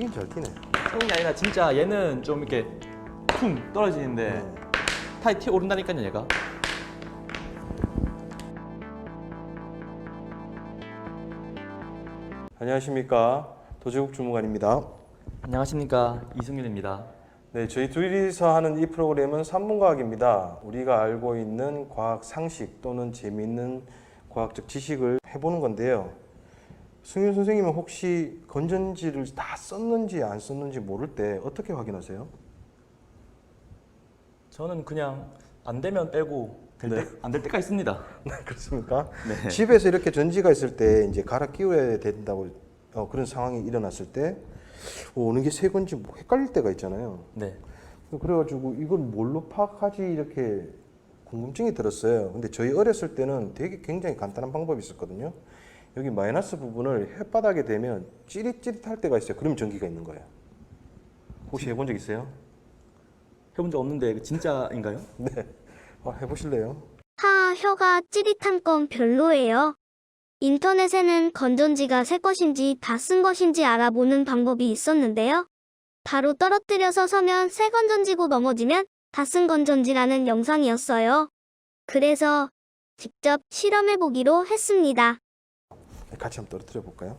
튀긴 잘 튀네. 게 아니라 진짜 얘는 좀 이렇게 퉁 떨어지는데 네. 타이 튀어 오른다니까요 얘가. 안녕하십니까 도재국 주무관입니다. 안녕하십니까 이승윤입니다. 네, 저희 둘이서 하는 이 프로그램은 산문과학입니다. 우리가 알고 있는 과학 상식 또는 재미있는 과학적 지식을 해보는 건데요. 승윤 선생님은 혹시 건전지를 다 썼는지 안 썼는지 모를 때 어떻게 확인하세요? 저는 그냥 안 되면 빼고 될 네. 때, 안될 때가 있습니다. 그렇습니까? 네. 집에서 이렇게 전지가 있을 때 이제 갈아 끼워야 된다고 어, 그런 상황이 일어났을 때 어, 어느 게새 건지 뭐 헷갈릴 때가 있잖아요. 네. 그래가지고 이걸 뭘로 파악하지 이렇게 궁금증이 들었어요. 근데 저희 어렸을 때는 되게 굉장히 간단한 방법이 있었거든요. 여기 마이너스 부분을 햇바닥에 대면 찌릿찌릿할 때가 있어요. 그럼 전기가 있는 거예요. 혹시 해본 적 있어요? 해본 적 없는데 진짜인가요? 네. 어, 해보실래요? 하, 혀가 찌릿한 건 별로예요. 인터넷에는 건전지가 새 것인지 다 쓴 것인지 알아보는 방법이 있었는데요. 바로 떨어뜨려서 서면 새 건전지고 넘어지면 다 쓴 건전지라는 영상이었어요. 그래서 직접 실험해보기로 했습니다. 네, 같이 한번 떨어뜨려 볼까요?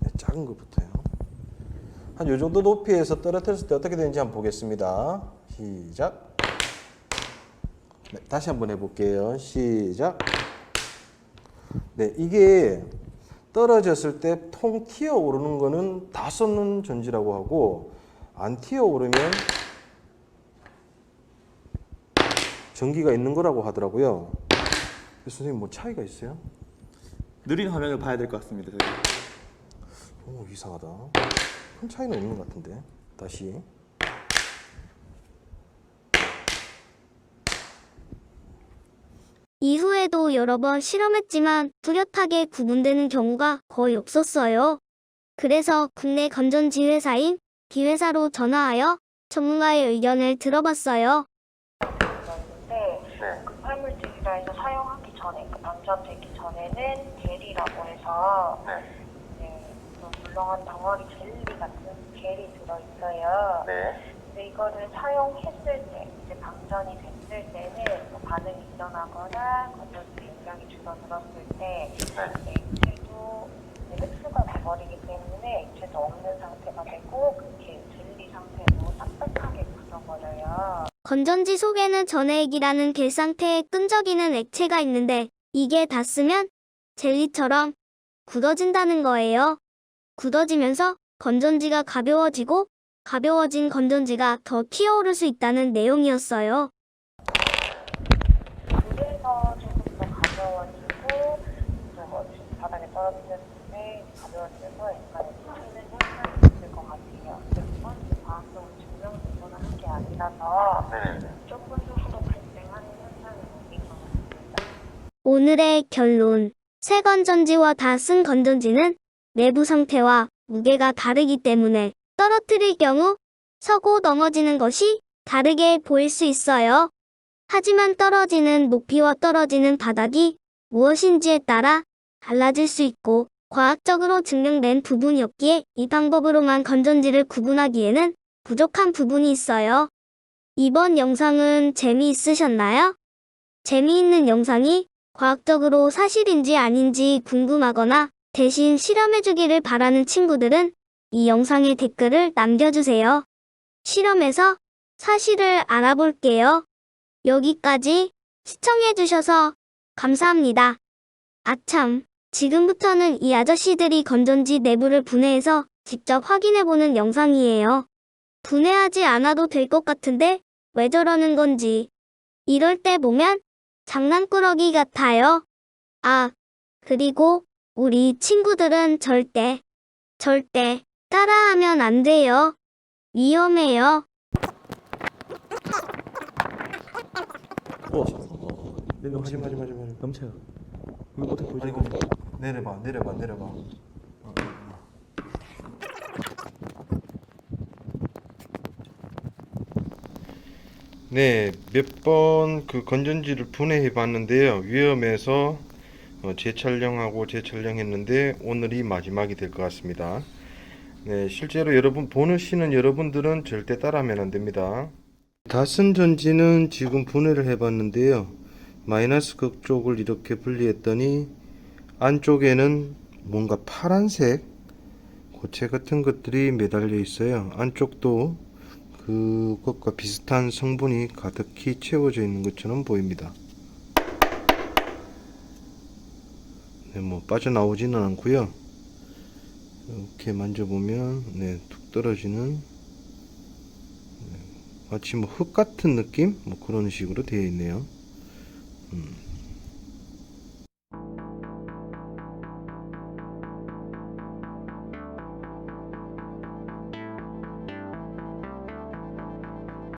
네, 작은 것부터요. 한 요 정도 높이에서 떨어뜨렸을 때 어떻게 되는지 한번 보겠습니다. 시작. 네, 다시 한번 해볼게요. 시작. 네, 이게 떨어졌을 때 통 튀어 오르는 거는 다 쏟는 전지라고 하고 안 튀어 오르면 전기가 있는 거라고 하더라고요. 선생님 뭐 차이가 있어요? 느린 화면을 봐야 될 것 같습니다. 저희. 오 이상하다. 큰 차이는 없는 것 같은데. 다시. 이후에도 여러 번 실험했지만 뚜렷하게 구분되는 경우가 거의 없었어요. 그래서 국내 건전지 회사인 D회사로 전화하여 전문가의 의견을 들어봤어요. 있는데 그 팔물질이라 해서 사용하기 전에 그 방전되 기 전에는 겔이라고 해서 네, 좀 물렁한 덩어리 젤리 같은 겔이 들어있어요. 근데 이거를 사용했을 때 이제 방전이 됐을 때는 뭐 반응이 일어나거나 건전지 용량이 줄어들었을 때 액체도 이제 흡수가 돼버리기 때문에 액체도 없는 상태가 되고 그 겔, 젤리 상태로 딱딱하게 굳어버려요. 건전지 속에는 전해액이라는 겔 상태의 끈적이는 액체가 있는데 이게 닿으면 젤리처럼 굳어진다는 거예요. 굳어지면서 건전지가 가벼워지고 가벼워진 건전지가 더 튀어오를 수 있다는 내용이었어요. 그래서 조금 더 가벼워지고 저거 바닥에 떨어뜨렸을 때 가벼워져서 약간 튀는 현상이 있을 것 같아요. 그건 과학적으로 증명되거나 한게 아니라서 무조건적으로 발생하는 현상이 아닌 것 같습니다. 오늘의 결론. 새 건전지와 다 쓴 건전지는 내부 상태와 무게가 다르기 때문에 떨어뜨릴 경우 서고 넘어지는 것이 다르게 보일 수 있어요. 하지만 떨어지는 높이와 떨어지는 바닥이 무엇인지에 따라 달라질 수 있고 과학적으로 증명된 부분이 없기에 이 방법으로만 건전지를 구분하기에는 부족한 부분이 있어요. 이번 영상은 재미있으셨나요? 재미있는 영상이 과학적으로 사실인지 아닌지 궁금하거나 대신 실험해주기를 바라는 친구들은 이 영상에 댓글을 남겨주세요. 실험에서 사실을 알아볼게요. 여기까지 시청해주셔서 감사합니다. 아참, 지금부터는 이 아저씨들이 건전지 내부를 분해해서 직접 확인해보는 영상이에요. 분해하지 않아도 될 것 같은데 왜 저러는 건지. 이럴 때 보면 장난꾸러기 같아요. 아, 그리고 우리 친구들은 절대, 절대 따라하면 안 돼요. 위험해요. 어, 어, 네. 넘쳐요. 이거 어떻게? 이거 내려봐, 내려봐, 내려봐. 네, 몇 번 그 건전지를 분해해 봤는데요. 위험해서 어, 재촬영하고 재촬영했는데 오늘이 마지막이 될 것 같습니다. 네, 실제로 여러분 보시는 여러분들은 절대 따라하면 안 됩니다. 다슨 전지는 지금 분해를 해봤는데요. 마이너스 극 쪽을 이렇게 분리했더니 안쪽에는 뭔가 파란색 고체 같은 것들이 매달려 있어요. 안쪽도 그것과 비슷한 성분이 가득히 채워져 있는 것처럼 보입니다. 네, 뭐 빠져나오지는 않고요. 이렇게 만져보면 네, 툭 떨어지는 네, 마치 뭐 흙 같은 느낌? 뭐 그런 식으로 되어 있네요. 음,